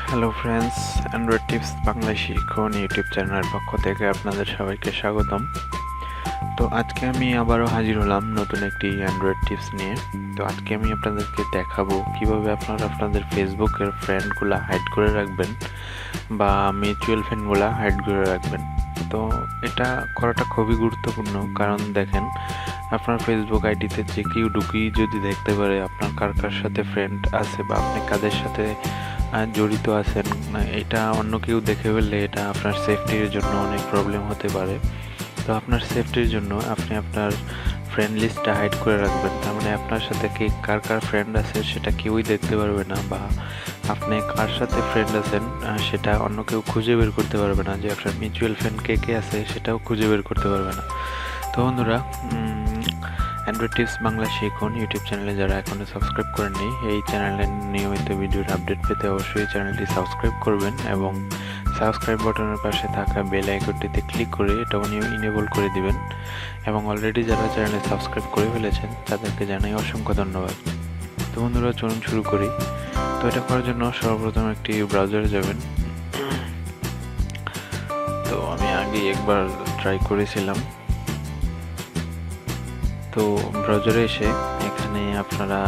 Hello friends Android tips Bangla Shikkhon YouTube চ্যানেলের পক্ষ থেকে আপনাদের সবাইকে স্বাগতম। তো আজকে আমি আবারও হাজির হলাম নতুন একটি অ্যান্ড্রয়েড টিপস নিয়ে। তো আজকে আমি আপনাদেরকে দেখাবো কীভাবে আপনারা আপনাদের ফেসবুকের ফ্রেন্ডগুলো হাইড করে রাখবেন বা মিউচুয়াল ফ্রেন্ডগুলো হাইড করে রাখবেন। তো এটা করাটা খুবই গুরুত্বপূর্ণ, কারণ দেখেন, আপনার ফেসবুক আইডিতে যে কেউ ঢুকি যদি দেখতে পারে আপনার কার কার সাথে ফ্রেন্ড আছে বা আপনি কাদের সাথে জড়িত আছেন, এটা অন্য কেউ দেখে ফেললে এটা আপনার সেফটির জন্য অনেক প্রবলেম হতে পারে। তো আপনার সেফটির জন্য আপনি আপনার ফ্রেন্ড লিস্টটা হাইড করে রাখবেন। তার মানে আপনার সাথে কে, কার কার ফ্রেন্ড আছে সেটা কেউই দেখতে পারবে না বা আপনি কার সাথে ফ্রেন্ড আছেন সেটা অন্য কেউ খুঁজে বের করতে পারবে না। যে আপনার মিউচুয়াল ফ্রেন্ড কে কে আছে সেটাও খুঁজে বের করতে পারবে না। তো বন্ধুরা অ্যান্ড্রয়েড টিপস বাংলা শিখুন ইউটিউব চ্যানেলে যারা এখনও সাবস্ক্রাইব করেননি, এই চ্যানেলের নিয়মিত ভিডিওর আপডেট পেতে অবশ্যই চ্যানেলটি সাবস্ক্রাইব করবেন এবং সাবস্ক্রাইব বাটনের পাশে থাকা বেল আইকনটিতে ক্লিক করে এটা এটাও ইনেবল করে দিবেন। এবং অলরেডি যারা চ্যানেলে সাবস্ক্রাইব করে ফেলেছেন, তাদেরকে জানাই অসংখ্য ধন্যবাদ। তো বন্ধুরা, চলুন শুরু করি। তো এটা করার জন্য সর্বপ্রথম একটি ব্রাউজারে যাবেন। তো আমি আগে একবার ট্রাই করেছিলাম। তো ব্রাউজারে এসে এখানে আপনারা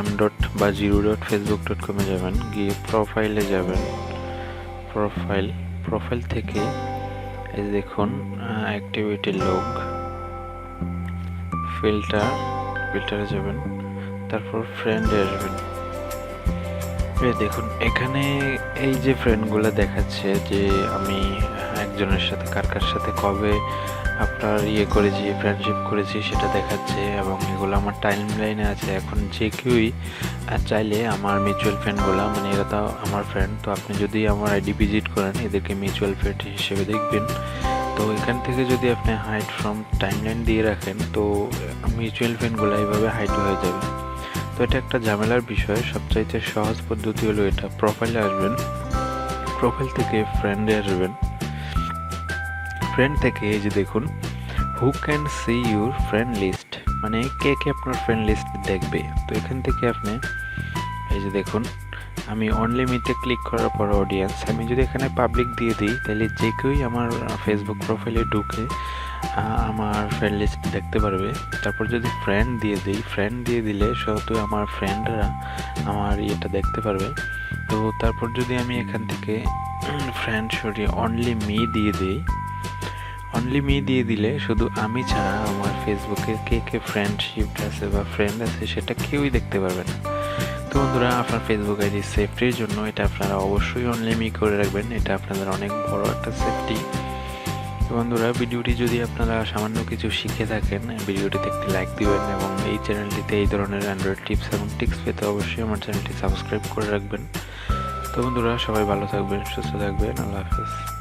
এম ডট বা জিরো ডট ফেসবুক ডট কমে যাবেন। গিয়ে প্রোফাইলে যাবেন। প্রোফাইল প্রোফাইল থেকে এই দেখুন অ্যাক্টিভিটি লোক ফিল্টার ফিল্টারে যাবেন। তারপর ফ্রেন্ডে আসবেন। দেখুন, এখানে এই যে ফ্রেন্ডগুলো দেখাচ্ছে যে আমি একজনের সাথে, কার কার সাথে কবে আপনার ইয়ে করেছি ফ্রেন্ডশিপ করেছি সেটা দেখাচ্ছে এবং এগুলো আমার টাইম লাইনে আছে। এখন যে কেউই চাইলে আমার মিউচুয়াল ফ্রেন্ডগুলো মানে এরা তো আমার ফ্রেন্ড তো আপনি যদি আমার আইডি ভিজিট করেন, এদেরকে মিউচুয়াল ফ্রেন্ড হিসেবে দেখবেন। তো এখান থেকে যদি আপনি হাইড ফ্রম টাইমলাইন দিয়ে রাখেন, তো মিউচুয়াল ফ্রেন্ডগুলো এইভাবে হাইড হয়ে যাবে। তো এটা একটা ঝামেলার বিষয়, সবচাইতে সহজ পদ্ধতি হলো এটা। প্রোফাইলে আসবেন প্রোফাইল থেকে ফ্রেন্ডে আসবেন। ফ্রেন্ড থেকে এই যে দেখুন who can see your friend list মানে কে কে আপনার ফ্রেন্ড লিস্ট দেখবে? তো এখান থেকে আপনি এই যে দেখুন, আমি অনলি মিতে ক্লিক করার পর অডিয়েন্স আমি যদি এখানে পাবলিক দিয়ে দিই, তাহলে যে কেউই আমার ফেসবুক প্রোফাইলে ঢুকে আমার ফ্রেন্ড লিস্ট দেখতে পারবে। তারপর যদি ফ্রেন্ড দিয়ে দিই ফ্রেন্ড দিয়ে দিলে শুধু আমার ফ্রেন্ডরা আমার ইয়েটা দেখতে পারবে। তো তারপর যদি আমি এখান থেকে ফ্রেন্ড সরিয়ে অনলি মি দিয়ে দিই অনলি মি দিয়ে দিলে, শুধু আমি ছাড়া আমার ফেসবুকে কে কে ফ্রেন্ডশিপ আছে বা ফ্রেন্ড আছে সেটা কেউই দেখতে পারবে না। তো বন্ধুরা, আপনার ফেসবুক আইডি সেফটির জন্য এটা আপনারা অবশ্যই অনলি মি করে রাখবেন। এটা আপনাদের অনেক বড় একটা সেফটি বন্ধুরা, ভিডিওটি যদি আপনারা সামান্য কিছু শিখে থাকেন, ভিডিওটিতে একটি লাইক দিবেন এবং এই চ্যানেলটিতে এই ধরনের অ্যান্ড্রয়েড টিপস এবং টিপস পেতে অবশ্যই আমার চ্যানেলটি সাবস্ক্রাইব করে রাখবেন। তো বন্ধুরা, সবাই ভালো থাকবেন, সুস্থ থাকবেন, আল্লাহ হাফেজ।